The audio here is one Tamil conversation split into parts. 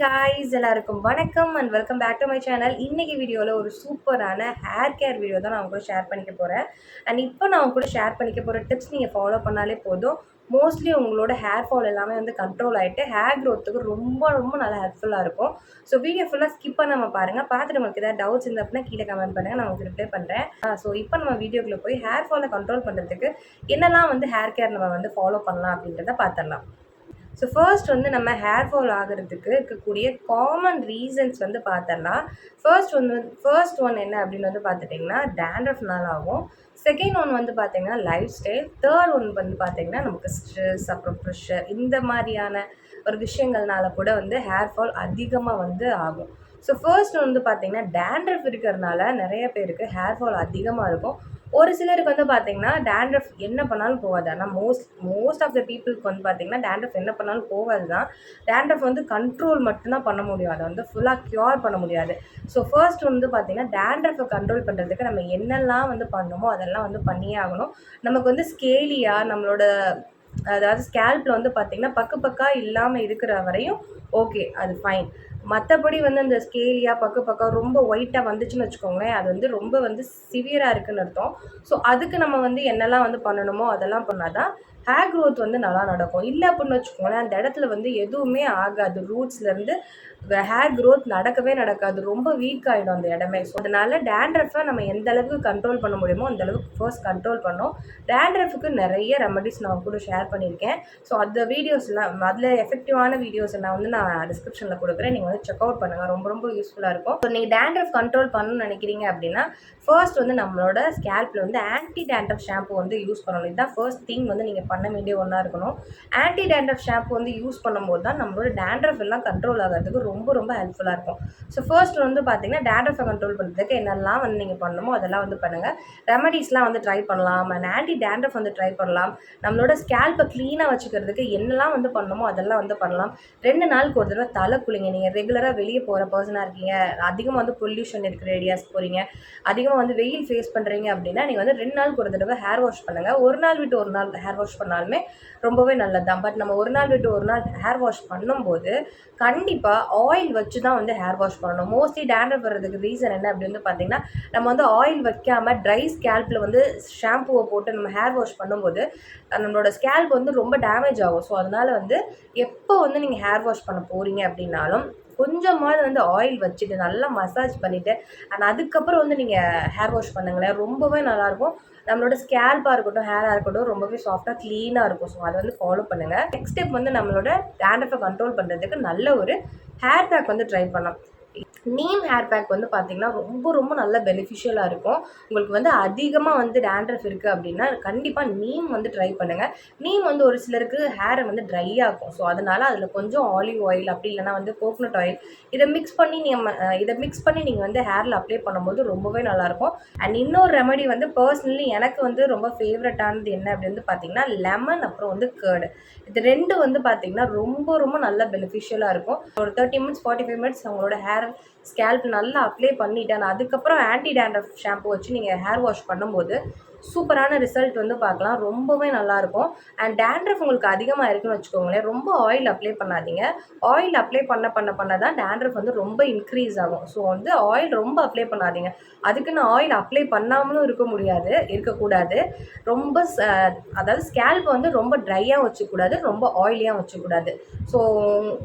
காய்ஸ் எல்லாருக்கும் வணக்கம் and welcome back to my channel இன்னைக்கு வீடியோவில் ஒரு சூப்பரான ஹேர் கேர் வீடியோ தான் நான் உங்க கூட ஷேர் பண்ணிக்க போகிறேன் அண்ட் இப்போ நான் உங்க கூட ஷேர் பண்ணிக்க போகிற டிப்ஸ் நீங்கள் ஃபாலோ பண்ணாலே போதும். மோஸ்ட்லி உங்களோட ஹேர் ஃபால் எல்லாமே வந்து கண்ட்ரோல் ஆகிட்டு ஹேர் க்ரோத்துக்கு ரொம்ப ரொம்ப நல்லா ஹெல்ப்ஃபுல்லாக இருக்கும். ஸோ வீடியோ ஃபுல்லாக ஸ்கிப் பண்ணாமல் பாருங்கள் பார்த்துட்டு உங்களுக்கு ஏதாவது டவுட்ஸ் இருந்தால் அப்படின்னா கீழே கமெண்ட் பண்ணுங்கள் நான் உங்களுக்கு ரிப்ளை பண்ணுறேன் ஸோ இப்போ நம்ம வீடியோக்குள்ளே போய் ஹேர் ஃபாலை கண்ட்ரோல் பண்ணுறதுக்கு என்னெல்லாம் வந்து ஹேர் கேர் நம்ம வந்து ஃபாலோ பண்ணலாம் அப்படின்றத பார்த்துடலாம். ஸோ ஃபர்ஸ்ட் வந்து நம்ம ஹேர் ஃபால் ஆகிறதுக்கு இருக்கக்கூடிய காமன் ரீசன்ஸ் வந்து பார்த்தோன்னா ஃபர்ஸ்ட் வந்து ஃபர்ஸ்ட் ஒன் என்ன அப்படின்னு வந்து பார்த்துட்டிங்கன்னா டேண்ட்ரஃப்னால ஆகும். செகண்ட் ஒன் வந்து பார்த்தீங்கன்னா லைஃப் ஸ்டைல் தேர்ட் ஒன் வந்து பார்த்தீங்கன்னா நமக்கு ஸ்ட்ரெஸ் அப்புறம் ப்ரெஷர் இந்த மாதிரியான ஒரு விஷயங்கள்னால கூட வந்து ஹேர் ஃபால் அதிகமாக வந்து ஆகும். ஸோ ஃபர்ஸ்ட் வந்து பார்த்தீங்கன்னா டேண்ட்ரஃப் இருக்கிறதுனால நிறைய பேருக்கு ஹேர் ஃபால் அதிகமாக இருக்கும். ஒரு சிலருக்கு வந்து பார்த்தீங்கன்னா டேண்ட்ரஃப் என்ன பண்ணாலும் போகாது. ஆனால் மோஸ்ட் மோஸ்ட் ஆஃப் த பீப்புளுக்கு வந்து பார்த்தீங்கன்னா டேண்ட்ரஃப் என்ன பண்ணாலும் போகாது தான். டேண்ட்ரஃப் வந்து கண்ட்ரோல் மட்டும்தான் பண்ண முடியும். அதை வந்து ஃபுல்லாக க்யூர் பண்ண முடியாது. ஸோ ஃபர்ஸ்ட் வந்து பார்த்தீங்கன்னா டேண்ட்ரஃபை கண்ட்ரோல் பண்ணுறதுக்கு நம்ம என்னெல்லாம் வந்து பண்ணணுமோ அதெல்லாம் வந்து பண்ணியே ஆகணும். நமக்கு வந்து ஸ்கேலியாக நம்மளோட அதாவது ஸ்கேல்பில் வந்து பார்த்திங்கன்னா பக்கு பக்கா இல்லாமல் இருக்கிற வரையும் ஓகே அது ஃபைன் மற்றபடி வந்து அந்த ஸ்கேலியாக பக்க பக்கம் ரொம்ப ஒயிட்டாக வந்துச்சுன்னு வச்சுக்கோங்களேன் அது வந்து ரொம்ப வந்து சிவியராக இருக்குன்னு அர்த்தம். ஸோ அதுக்கு நம்ம வந்து என்னெல்லாம் வந்து பண்ணணுமோ அதெல்லாம் பண்ணால் தான் ஹேர் க்ரோத் வந்து நல்லா நடக்கும். இல்லை அப்படின்னு வச்சுக்கோங்களேன் அந்த இடத்துல வந்து எதுவுமே ஆகாது. ரூட்ஸ்லேருந்து ஹேர் க்ரோத் நடக்கவே நடக்காது. ரொம்ப வீக் ஆகிடும் அந்த இடமே. ஸோ அதனால் டேண்ட்ரஃபை நம்ம எந்த அளவுக்கு கண்ட்ரோல் பண்ண முடியுமோ அந்த அளவுக்கு ஃபர்ஸ்ட் கண்ட்ரோல் பண்ணோம். டேண்ட்ரஃபுக்கு நிறைய ரெமடிஸ் நான் கூட ஷேர் பண்ணியிருக்கேன். ஸோ அந்த வீடியோஸ்லாம் அதில் எஃபெக்டிவான வீடியோஸ் நான் வந்து நான் டிஸ்கிரிப்ஷனில் கொடுக்குறேன். நீங்கள் வந்து செக் அவுட் பண்ணுங்கள் ரொம்ப ரொம்ப யூஸ்ஃபுல்லாக இருக்கும். ஸோ நீங்கள் டேண்ட்ரஃப் கண்ட்ரோல் பண்ணணும்னு நினைக்கிறீங்க அப்படின்னா ஃபர்ஸ்ட் வந்து நம்மளோட ஸ்கேல்பில் வந்து ஆன்டி டேண்ட்ரஃப் ஷாம்பு வந்து யூஸ் பண்ணணும். இதுதான் ஃபர்ஸ்ட் திங் வந்து நீங்கள் பண்ண வேண்டிய ஒன்றா இருக்கணும். ஆன்டி டேண்ட்ரஃப் ஷாம்பு வந்து யூஸ் பண்ணும்போது தான் நம்மளோட டேண்ட்ரஃப் எல்லாம் கண்ட்ரோல் ஆகிறதுக்கு ரொம்ப ரொம்ப ஹெல்ப்ஃபுல்லாக இருக்கும். ஸோ ஃபர்ஸ்ட் வந்து பார்த்தீங்கன்னா டேண்ட்ரஃபை கண்ட்ரோல் பண்ணுறதுக்கு என்னெல்லாம் வந்து நீங்கள் பண்ணணுமோ அதெல்லாம் வந்து பண்ணுங்கள் ரெமடிஸ்லாம் வந்து ட்ரை பண்ணலாம். அண்ட் ஆன்டி டேண்ட்ரஃப் வந்து ட்ரை பண்ணலாம். நம்மளோட ஸ்கேல்பை க்ளீனாக வச்சுக்கிறதுக்கு என்னெல்லாம் வந்து பண்ணணுமோ அதெல்லாம் வந்து பண்ணலாம். ரெண்டு நாளுக்கு ஒரு தடவை தலை குளிங்க. நீங்கள் ரெகுலராக வெளியே போகிற பர்சனாக இருக்கீங்க. அதிகமாக வந்து பொல்யூஷன் இருக்கிற ஏரியாஸ் போகிறீங்க அதிகமாக வந்து வெயில் ஃபேஸ் பண்ணுறீங்க அப்படின்னா நீங்கள் வந்து ரெண்டு நாளுக்கு ஒரு தடவை ஹேர் வாஷ் பண்ணுங்கள் ஒரு நாள் விட்டு ஒரு நாள் ஹேர் வாஷ் சொன்னாலுமே ரொம்பவே நல்லது தான் பட் நம்ம ஒரு நாள் விட்டு ஒரு நாள் ஹேர் வாஷ் பண்ணும்போது கண்டிப்பாக ஆயில் வச்சு தான் வந்து ஹேர் வாஷ் பண்ணணும். மோஸ்ட்லி டேண்ட்ரஃப் வர்றதுக்கு ரீசன் என்ன அப்படின்னு பார்த்தீங்கன்னா நம்ம வந்து ஆயில் வைக்காமல் ட்ரை ஸ்கேல்பில் வந்து ஷாம்புவை போட்டு நம்ம ஹேர் வாஷ் பண்ணும்போது நம்மளோட ஸ்கேல்ப் வந்து ரொம்ப டேமேஜ் ஆகும். ஸோ அதனால் வந்து எப்போ வந்து நீங்கள் ஹேர் வாஷ் பண்ண போகிறீங்க அப்படின்னாலும் கொஞ்சமாவது வந்து ஆயில் வச்சுட்டு நல்லா மசாஜ் பண்ணிவிட்டு அண்ட் அதுக்கப்புறம் வந்து நீங்கள் ஹேர் வாஷ் பண்ணுங்களேன். ரொம்பவே நல்லாயிருக்கும். நம்மளோட ஸ்கேல்பாக இருக்கட்டும் ஹேராக இருக்கட்டும் ரொம்பவே சாஃப்டாக க்ளீனாக இருக்கும். ஸோ அதை வந்து ஃபாலோ பண்ணுங்கள் நெக்ஸ்ட் ஸ்டெப் வந்து நம்மளோட டேண்டப்பை கண்ட்ரோல் பண்ணுறதுக்கு நல்ல ஒரு ஹேர் பேக் வந்து ட்ரை பண்ணலாம். நீம் ஹேர் பேக் வந்து பார்த்திங்கன்னா ரொம்ப ரொம்ப நல்ல பெனிஃபிஷியலாக இருக்கும். உங்களுக்கு வந்து அதிகமாக வந்து டேண்ட்ரஃப் இருக்குது அப்படின்னா கண்டிப்பாக நீம் வந்து ட்ரை பண்ணுங்கள் நீம் வந்து ஒரு சிலருக்கு ஹேரை வந்து ட்ரை ஆகும் ஸோ அதனால் அதில் கொஞ்சம் ஆலிவ் ஆயில் அப்படி இல்லைனா வந்து கோகனட் ஆயில் இதை மிக்ஸ் பண்ணி நீங்கள் இதை மிக்ஸ் பண்ணி நீங்கள் வந்து ஹேரில் அப்ளை பண்ணும்போது ரொம்பவே நல்லாயிருக்கும் அண்ட் இன்னொரு ரெமடி வந்து பர்சனலி எனக்கு வந்து ரொம்ப ஃபேவரட்டானது என்ன அப்படி வந்து பார்த்தீங்கன்னா லெமன் அப்புறம் வந்து கேர்டு இது ரெண்டு வந்து பார்த்தீங்கன்னா ரொம்ப ரொம்ப நல்ல பெனிஃபிஷியலாக இருக்கும். ஒரு thirty minutes forty five minutes அவங்களோட ஹேர் ஸ்கேல்ப் நல்லா அப்ளை பண்ணிட்டேன். அதுக்கப்புறம் ஆன்டி டேண்ட்ரஃப் ஷாம்பு வச்சு நீங்கள் ஹேர் வாஷ் பண்ணும்போது சூப்பரான ரிசல்ட் வந்து பார்க்கலாம். ரொம்பவே நல்லாயிருக்கும். அண்ட் டேண்ட்ரஃப் உங்களுக்கு அதிகமாக இருக்குன்னு வச்சுக்கோங்களேன் ரொம்ப ஆயில் அப்ளை பண்ணாதீங்க. ஆயில் அப்ளை பண்ண பண்ண பண்ண தான் டேண்ட்ரஃப் வந்து ரொம்ப இன்க்ரீஸ் ஆகும். ஸோ வந்து ஆயில் ரொம்ப அப்ளை பண்ணாதீங்க. அதுக்குன்னு ஆயில் அப்ளை பண்ணாமலும் இருக்க முடியாது இருக்கக்கூடாது. ரொம்ப அதாவது ஸ்கேல்ப் வந்து ரொம்ப ட்ரையாக வச்சுக்கூடாது ரொம்ப ஆயிலியாக வச்சுக்கூடாது. ஸோ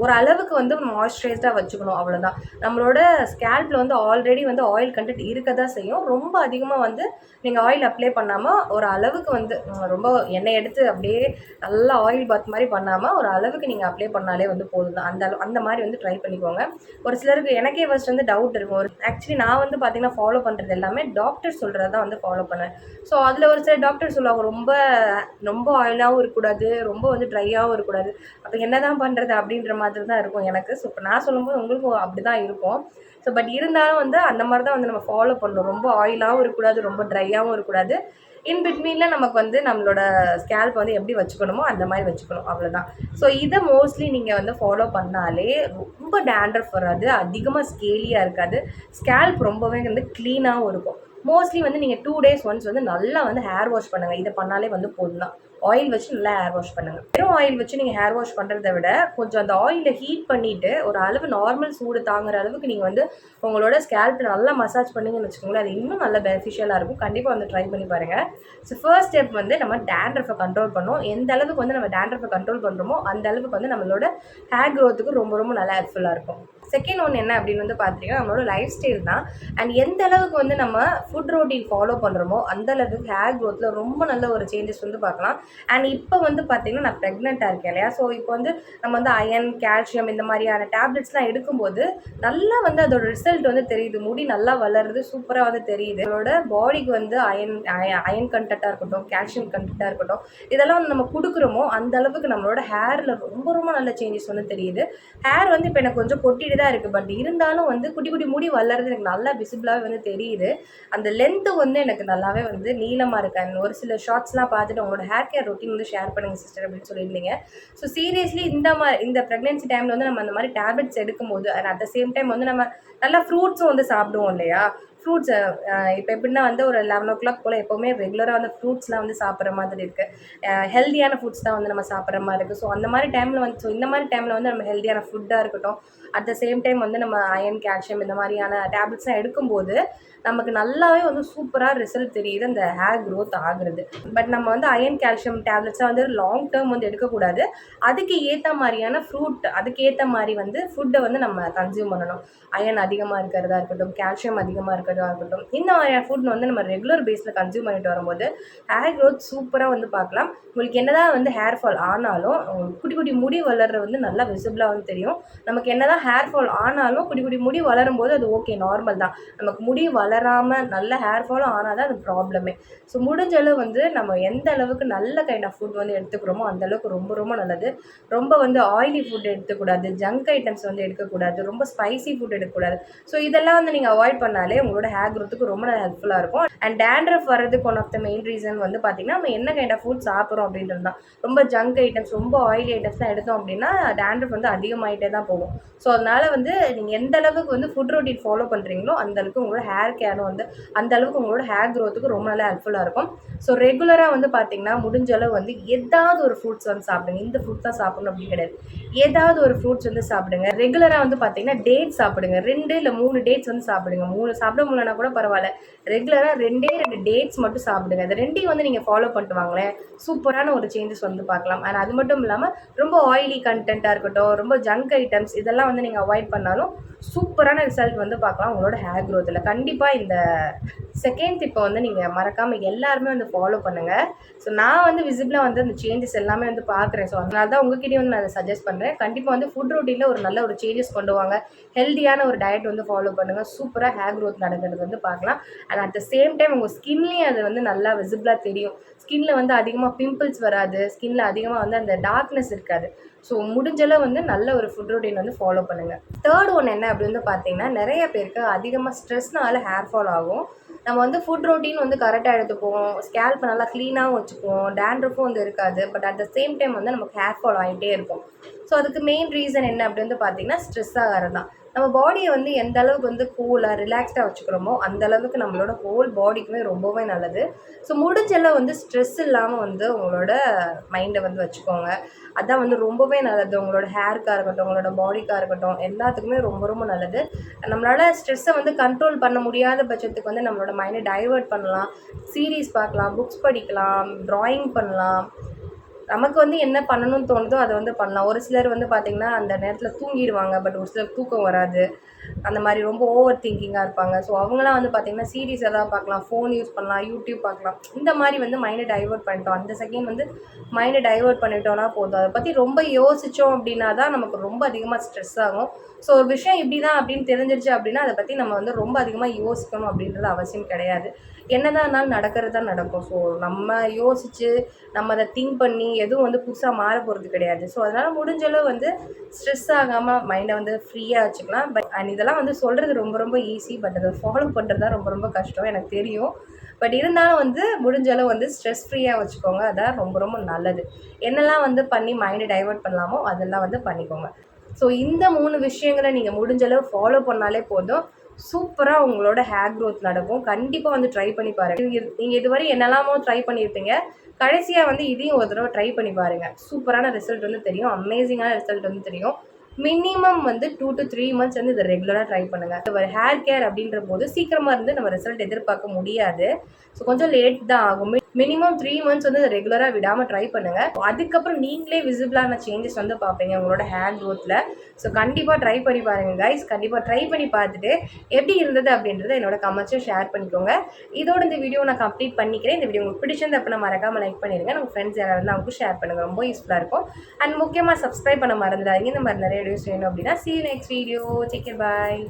ஒரு அளவுக்கு வந்து மாய்ஸ்சரைஸ்டாக வச்சுக்கணும் அவ்வளோதான் நம்மளோட ஸ்கேல்பில் வந்து ஆல்ரெடி வந்து ஆயில் கண்டென்ட் இருக்க தான் செய்யும். ரொம்ப அதிகமாக வந்து நீங்கள் ஆயில் அப்ளை பண்ண பண்ணாமல் ஒரு அளவுக்கு வந்து ரொம்ப எண்ணெய் எடுத்து அப்படியே நல்லா ஆயில் பாத் மாதிரி பண்ணாமல் ஒரு அளவுக்கு நீங்கள் அப்ளை பண்ணாலே வந்து போதும். தான் அந்த அந்த மாதிரி வந்து ட்ரை பண்ணிக்கோங்க. ஒரு சிலருக்கு எனக்கே ஃபர்ஸ்ட் வந்து டவுட் இருக்கும். ஒரு ஆக்சுவலி நான் வந்து பார்த்திங்கன்னா ஃபாலோ பண்ணுறது எல்லாமே டாக்டர் சொல்கிறது தான் வந்து ஃபாலோ பண்ணேன் ஸோ அதில் ஒரு சில டாக்டர் சொல்லுவாங்க ரொம்ப ரொம்ப ஆயிலாகவும் இருக்கக்கூடாது ரொம்ப வந்து ட்ரையாகவும் இருக்கக்கூடாது. அப்போ என்ன தான் பண்ணுறது அப்படின்ற மாதிரி தான் இருக்கும் எனக்கு. ஸோ இப்போ நான் சொல்லும்போது உங்களுக்கும் அப்படி தான் இருக்கும். ஸோ பட் இருந்தாலும் வந்து அந்த மாதிரி தான் வந்து நம்ம ஃபாலோ பண்ணணும். ரொம்ப ஆயிலாகவும் இருக்கக்கூடாது ரொம்ப ட்ரையாகவும் இருக்கக்கூடாது. இன் பிட்வீனில் நமக்கு வந்து நம்மளோட ஸ்கேல்ப் வந்து எப்படி வச்சுக்கணுமோ அந்த மாதிரி வச்சுக்கணும் அவ்வளோதான் ஸோ இதை மோஸ்ட்லி நீங்கள் வந்து ஃபாலோ பண்ணாலே ரொம்ப டேண்ட்ரஃப் வராது அதிகமாக ஸ்கேலியாக இருக்காது. ஸ்கேல்ப் ரொம்பவே வந்து க்ளீனாகவும் இருக்கும். மோஸ்ட்லி வந்து நீங்கள் டூ டேஸ் ஒன்ஸ் வந்து நல்லா வந்து ஹேர் வாஷ் பண்ணுங்கள் இதை பண்ணாலே வந்து போதும் தான் ஆயில் வச்சு நல்லா ஹேர் வாஷ் பண்ணுங்கள் வெறும் ஆயில் வச்சு நீங்கள் ஹேர் வாஷ் பண்ணுறத விட கொஞ்சம் அந்த ஆயிலை ஹீட் பண்ணிவிட்டு ஒரு அளவு நார்மல் சூடு தாங்குற அளவுக்கு நீங்கள் வந்து உங்களோட ஸ்கேல்ப் நல்லா மசாஜ் பண்ணீங்கன்னு வச்சுக்கோங்களேன் அது இன்னும் நல்ல பெனிஃபிஷியலாக இருக்கும். கண்டிப்பாக வந்து ட்ரை பண்ணி பாருங்கள் ஸோ ஃபர்ஸ்ட் ஸ்டெப் வந்து நம்ம டேண்ட்ரஃபை கண்ட்ரோல் பண்ணோம். எந்த அளவுக்கு வந்து நம்ம டேண்ட்ரஃபை கண்ட்ரோல் பண்ணுறோமோ அந்த அளவுக்கு வந்து நம்மளோட ஹேர் க்ரோத்துக்கு ரொம்ப ரொம்ப நல்லா ஹெல்ப்ஃபுல்லாக இருக்கும். செகண்ட் ஒன் என்ன அப்படின்னு வந்து பார்த்தீங்கன்னா நம்மளோட லைஃப் ஸ்டைல் தான். அண்ட் எந்த அளவுக்கு வந்து நம்ம ஃபுட் ரொட்டீன் ஃபாலோ பண்ணுறோமோ அந்த அளவுக்கு ஹேர் க்ரோத்தில் ரொம்ப நல்ல ஒரு சேஞ்சஸ் வந்து பார்க்கலாம். அண்ட் இப்போ வந்து பார்த்தீங்கன்னா நான் ப்ரெக்னெண்ட்டாக இருக்கேன் இல்லையா? ஸோ இப்போ வந்து நம்ம வந்து அயன் கால்சியம் இந்த மாதிரியான டேப்லெட்ஸ்லாம் எடுக்கும்போது நல்லா வந்து அதோட ரிசல்ட் வந்து தெரியுது. முடி நல்லா வளருது சூப்பராக வந்து தெரியுது. அதோட பாடிக்கு வந்து அயன் அயன் கண்டென்ட்டாக இருக்கட்டும் கால்சியம் கண்டென்ட்டாக இருக்கட்டும் இதெல்லாம் வந்து நம்ம கொடுக்குறோமோ அந்த அளவுக்கு நம்மளோட ஹேரில் ரொம்ப ரொம்ப நல்ல சேஞ்சஸ் வந்து தெரியுது. ஹேர் வந்து இப்போ எனக்கு கொஞ்சம் கொட்டிட்டு தான் இருக்குது பட் இருந்தாலும் வந்து குட்டி குட்டி முடி வளர்றது எனக்கு நல்லா விசிபிளாகவே வந்து தெரியுது. அந்த லென்த்து வந்து எனக்கு நல்லாவே வந்து நீளமாக இருக்கு. ஒரு சில ஷார்ட்ஸ்லாம் பார்த்துட்டு உங்களோட ஹேர் கேர் ரொட்டீன் வந்து ஷேர் பண்ணுங்க சிஸ்டர் அப்படின்னு சொல்லியிருந்தீங்க. ஸோ சீரியஸ்லி இந்த மாதிரி இந்த ப்ரெக்னென்சி டைமில் வந்து நம்ம அந்த மாதிரி டேப்லெட்ஸ் எடுக்கும்போது and at the same time வந்து நம்ம நல்லா ஃப்ரூட்ஸும் வந்து சாப்பிடுவோம் இல்லையா? ஃப்ரூட்ஸ் இப்போ எப்படின்னா வந்து ஒரு லெவன் ஓ கிளாக் போல் எப்போவுமே ரெகுலராக வந்து ஃப்ரூட்ஸ்லாம் வந்து சாப்பிட்ற மாதிரி இருக்குது ஹெல்த்தியான ஃபுட்ஸ் தான் வந்து நம்ம சாப்பிட்ற மாதிரி இருக்குது ஸோ அந்த மாதிரி டைமில் வந்து ஸோ இந்த மாதிரி டைமில் வந்து நம்ம ஹெல்த்தியான ஃபுட்டாக இருக்கட்டும் அட் த சேம் டைம் வந்து நம்ம அயன் கால்சியம் இந்த மாதிரியான டேப்லெட்ஸ்லாம் எடுக்கும்போது நமக்கு நல்லாவே வந்து சூப்பராக ரிசல்ட் தெரியுது அந்த ஹேர் க்ரோத் ஆகுறது. பட் நம்ம வந்து அயன் கால்சியம் டேப்லெட்ஸாக வந்து லாங் டேர்ம் வந்து எடுக்கக்கூடாது. அதுக்கு ஏற்ற மாதிரியான ஃப்ரூட் அதுக்கு ஏற்ற மாதிரி வந்து ஃபுட்டை வந்து நம்ம கன்சியூம் பண்ணணும். அயன் அதிகமாக இருக்கிறதா இருக்கட்டும் கால்சியம் அதிகமாக இருக்கட்டும் இருக்கட்டும். இந்த மாதிரியான ஃபுட் வந்து நம்ம ரெகுலர் பேஸில் கன்சியூம் பண்ணிட்டு வரும்போது ஹேர் க்ரோத் சூப்பராக வந்து பார்க்கலாம். உங்களுக்கு என்னதான் வந்து ஹேர் ஃபால் ஆனாலும் குட்டி குட்டி முடி வளர்ற வந்து நல்லா விசிபிளாக வந்து தெரியும். நமக்கு என்னதான் ஹேர் ஃபால் ஆனாலும் குட்டி குட்டி முடி வளரும் போது அது ஓகே நார்மல் தான். நமக்கு முடி வளராமல் நல்ல ஹேர் ஃபாலும் ஆனால் தான் அது ப்ராப்ளமே ஸோ முடிஞ்ச அளவு வந்து நம்ம எந்த அளவுக்கு நல்ல கைண்ட் ஆஃப் ஃபுட் வந்து எடுத்துக்கிறோமோ அந்த அளவுக்கு ரொம்ப ரொம்ப நல்லது. ரொம்ப வந்து ஆயிலி ஃபுட் எடுத்துக்கூடாது ஜங்க் ஐட்டம்ஸ் வந்து எடுக்கக்கூடாது ரொம்ப ஸ்பைசி ஃபுட் எடுக்கக்கூடாது. ஸோ இதெல்லாம் வந்து நீங்கள் அவாய்ட் பண்ணாலே உங்களோட ஹேர் க்ரோத்துக்கு ரொம்ப ஹெல்ப்ஃபுல்லாக இருக்கும். அண்ட் டேண்ட்ரஃப் வர்றதுக்கு one of the main reason வந்து பார்த்திங்கன்னா நம்ம என்ன கைண்ட் ஆஃப் ஃபுட் சாப்பிட்றோம் அப்படின்றது தான். ரொம்ப ஜங்க் ஐட்டம்ஸ் ரொம்ப ஆயிலி ஐட்டம்ஸ்லாம் எடுத்தோம் அப்படின்னா டேண்ட்ரஃப் வந்து அதிகமாகிட்டே தான் போகும். ஸோ அதனால் வந்து நீங்கள் எந்த அளவுக்கு வந்து ஃபுட் ரொட்டீன் ஃபாலோ பண்ணுறீங்களோ அந்த அளவுக்கு உங்களோட ஹேர் கேரும் வந்து அந்த அளவுக்கு உங்களோட ஹேர் க்ரோத்துக்கு ரொம்ப நல்லா ஹெல்ப்ஃபுல்லாக இருக்கும். ஸோ ரெகுலராக வந்து பார்த்தீங்கன்னா முடிஞ்ச அளவு வந்து ஏதாவது ஒரு ஃப்ரூட்ஸ் வந்து சாப்பிடுங்க. இந்த ஃப்ரூட் தான் சாப்பிடணும் அப்படின்னு கிடையாது. ஏதாவது ஒரு ஃப்ரூட்ஸ் வந்து சாப்பிடுங்க. ரெகுலராக வந்து பார்த்தீங்கன்னா டேட் சாப்பிடுங்க. ரெண்டு இல்லை மூணு டேட்ஸ் வந்து சாப்பிடுங்க. மூணு சாப்பிட முடியலனா கூட பரவாயில்ல. ரெகுலராக ரெண்டே ரெண்டு டேட்ஸ் மட்டும் சாப்பிடுங்க. இந்த ரெண்டையும் வந்து நீங்கள் ஃபாலோ பண்ணிட்டு வாங்களேன். சூப்பரான ஒரு சேஞ்சஸ் வந்து பார்க்கலாம். அண்ட் அது மட்டும் இல்லாமல் ரொம்ப ஆயிலி கண்டென்ட்டாக இருக்கட்டும் ரொம்ப ஜங்க் ஐட்டம்ஸ் இதெல்லாம் வந்து நீங்கள் அவாய்ட் பண்ணாலும் சூப்பரான ரிசல்ட் வந்து பார்க்கலாம் உங்களோட ஹேர் க்ரோத்தில் கண்டிப்பாக இந்த செகண்ட் டிப்பை வந்து நீங்கள் மறக்காமல் எல்லாருமே வந்து ஃபாலோ பண்ணுங்கள் ஸோ நான் வந்து விசிபிளாக வந்து அந்த சேஞ்சஸ் எல்லாமே வந்து பார்க்குறேன். ஸோ அதனால தான் உங்ககிட்டயும் வந்து நான் அதை சஜஸ்ட் பண்ணுறேன் கண்டிப்பாக வந்து ஃபுட் ரொட்டீனில் ஒரு நல்ல ஒரு சேஞ்சஸ் கொண்டு வாங்க. ஹெல்த்தியான ஒரு டயட் வந்து ஃபாலோ பண்ணுங்கள் சூப்பராக ஹேர் க்ரோத் நடக்கிறது வந்து பார்க்கலாம். And at the same time உங்கள் ஸ்கின்லேயும் அது வந்து நல்லா விசிபிளாக தெரியும். ஸ்கின்ல வந்து அதிகமாக பிம்பிள்ஸ் வராது. ஸ்கின்ல அதிகமாக வந்து அந்த டார்க்னஸ் இருக்காது. ஸோ முடிஞ்சளவு வந்து நல்ல ஒரு ஃபுட் ரொட்டீன் வந்து ஃபாலோ பண்ணுங்கள் தேர்ட் ஒன் என்ன அப்படின்னு வந்து பார்த்தீங்கன்னா நிறைய பேருக்கு அதிகமாக ஸ்ட்ரெஸ்னால ஹேர் ஃபால் ஆகும். நம்ம வந்து ஃபுட் ரொட்டீன் வந்து கரெக்டாக எடுத்துப்போம் ஸ்கேல்ப் நல்லா க்ளீனாகவும் வச்சுக்குவோம். டேண்ட்ரஃபும் வந்து இருக்காது. But at the same time வந்து நமக்கு ஹேர் ஃபால் ஆகிட்டே இருக்கும். ஸோ அதுக்கு மெயின் ரீசன் என்ன அப்படின்னு வந்து பார்த்தீங்கன்னா ஸ்ட்ரெஸ் ஆகிறது தான் நம்ம பாடியை வந்து எந்த அளவுக்கு வந்து கூலாக ரிலாக்ஸ்டாக வச்சுக்கிறோமோ அந்த அளவுக்கு நம்மளோட ஹோல் பாடிக்குமே ரொம்பவே நல்லது. ஸோ முடிஞ்சளவு வந்து ஸ்ட்ரெஸ் இல்லாமல் வந்து உங்களோட மைண்டை வந்து வச்சுக்கோங்க. அதான் வந்து ரொம்பவே நல்லது. உங்களோட ஹேர்க்காக இருக்கட்டும் உங்களோட பாடிக்காக இருக்கட்டும் எல்லாத்துக்குமே ரொம்ப ரொம்ப நல்லது. நம்மளால் ஸ்ட்ரெஸ்ஸை வந்து கண்ட்ரோல் பண்ண முடியாத பட்சத்துக்கு வந்து நம்மளோட மைண்டை டைவர்ட் பண்ணலாம். சீரீஸ் பார்க்கலாம் புக்ஸ் படிக்கலாம் ட்ராயிங் பண்ணலாம். நமக்கு வந்து என்ன பண்ணணும்னு தோணுதோ அதை வந்து பண்ணலாம். ஒரு சிலர் வந்து பார்த்திங்கன்னா அந்த நேரத்தில் தூங்கிடுவாங்க. பட் ஒரு சிலர் தூக்கம் வராது. அந்த மாதிரி ரொம்ப ஓவர் திங்கிங்காக இருப்பாங்க. ஸோ அவங்களாம் வந்து பார்த்திங்கன்னா சீரீஸ் எதாவது பார்க்கலாம். ஃபோன் யூஸ் பண்ணலாம். யூடியூப் பார்க்கலாம். இந்த மாதிரி வந்து மைண்டை டைவர்ட் பண்ணிட்டோம். அந்த செகண்ட் வந்து மைண்டை டைவர்ட் பண்ணிட்டோம்னா போதும். அதை பற்றி ரொம்ப யோசித்தோம் அப்படின்னா தான் நமக்கு ரொம்ப அதிகமாக ஸ்ட்ரெஸ் ஆகும். ஸோ ஒரு விஷயம் இப்படி தான் அப்படின்னு தெரிஞ்சிருச்சு அப்படின்னா அதை பற்றி நம்ம வந்து ரொம்ப அதிகமாக யோசிக்கணும் அப்படின்றது அவசியம் கிடையாது. என்னதான் இருந்தாலும் நடக்கிறது தான் நடக்கும். ஸோ நம்ம யோசித்து நம்ம அதை திங்க் பண்ணி எதுவும் வந்து புதுசாக மாற போகிறது கிடையாது. ஸோ அதனால் முடிஞ்ச அளவு வந்து ஸ்ட்ரெஸ் ஆகாமல் மைண்டை வந்து ஃப்ரீயாக வச்சுக்கலாம். பட் அண்ட் இதெல்லாம் வந்து சொல்கிறது ரொம்ப ரொம்ப ஈஸி பட் அதை ஃபாலோ பண்ணுறது தான் ரொம்ப ரொம்ப கஷ்டம். எனக்கு தெரியும். பட் இருந்தாலும் வந்து முடிஞ்சளவு வந்து ஸ்ட்ரெஸ் ஃப்ரீயாக வச்சுக்கோங்க. அதான் ரொம்ப ரொம்ப நல்லது. என்னெல்லாம் வந்து பண்ணி மைண்டை டைவர்ட் பண்ணலாமோ அதெல்லாம் வந்து பண்ணிக்கோங்க. ஸோ இந்த மூணு விஷயங்களை நீங்கள் முடிஞ்சளவு ஃபாலோ பண்ணாலே போதும். சூப்பராக உங்களோட ஹேர் க்ரோத் நடக்கும். கண்டிப்பாக வந்து ட்ரை பண்ணி பாருங்கள் நீங்கள் நீங்கள் இதுவரை என்னெல்லாமோ ட்ரை பண்ணியிருப்பீங்க கடைசியாக வந்து இதையும் ஒரு தடவை ட்ரை பண்ணி பாருங்கள் சூப்பரான ரிசல்ட் வந்து தெரியும். அமேசிங்கான ரிசல்ட் வந்து தெரியும். மினிமம் வந்து டூ டு த்ரீ மந்த்ஸ் வந்து இதை ரெகுலராக ட்ரை பண்ணுங்கள் ஒரு ஹேர் கேர் அப்படின்ற போது சீக்கிரமாக இருந்து நம்ம ரிசல்ட் எதிர்பார்க்க முடியாது. ஸோ கொஞ்சம் லேட் தான் ஆகும். மினிமம் த்ரீ மந்த்ஸ் வந்து இதை ரெகுலராக விடாமல் ட்ரை பண்ணுங்கள் அதுக்கப்புறம் நீங்களே விசிபிளான சேஞ்சஸ் வந்து பார்ப்பீங்க உங்களோட ஹேர் க்ரோத்தில் ஸோ கண்டிப்பாக ட்ரை பண்ணி பாருங்கள் கைஸ் கண்டிப்பாக ட்ரை பண்ணி பார்த்துட்டு எப்படி இருந்தது அப்படின்றத என்னோட கமெண்ட்ஸும் ஷேர் பண்ணிக்கோங்க. இதோட இந்த வீடியோ நான் கம்ப்ளீட் பண்ணிக்கிறேன். இந்த வீடியோ உங்களுக்கு பிடிச்சிருந்து அப்போ நான் மறக்காமல் லைக் பண்ணிடுங்க நம்ம ஃப்ரெண்ட்ஸ் யாராவது அவங்களுக்கும் ஷேர் பண்ணுங்கள் ரொம்ப யூஸ்ஃபுல்லாக இருக்கும். அண்ட் முக்கியமாக சப்ஸ்கிரைப் பண்ண மறந்துடாதீங்க. இந்த மாதிரி நிறைய வீடியோஸ் வேணும் அப்படின்னா see next video take bye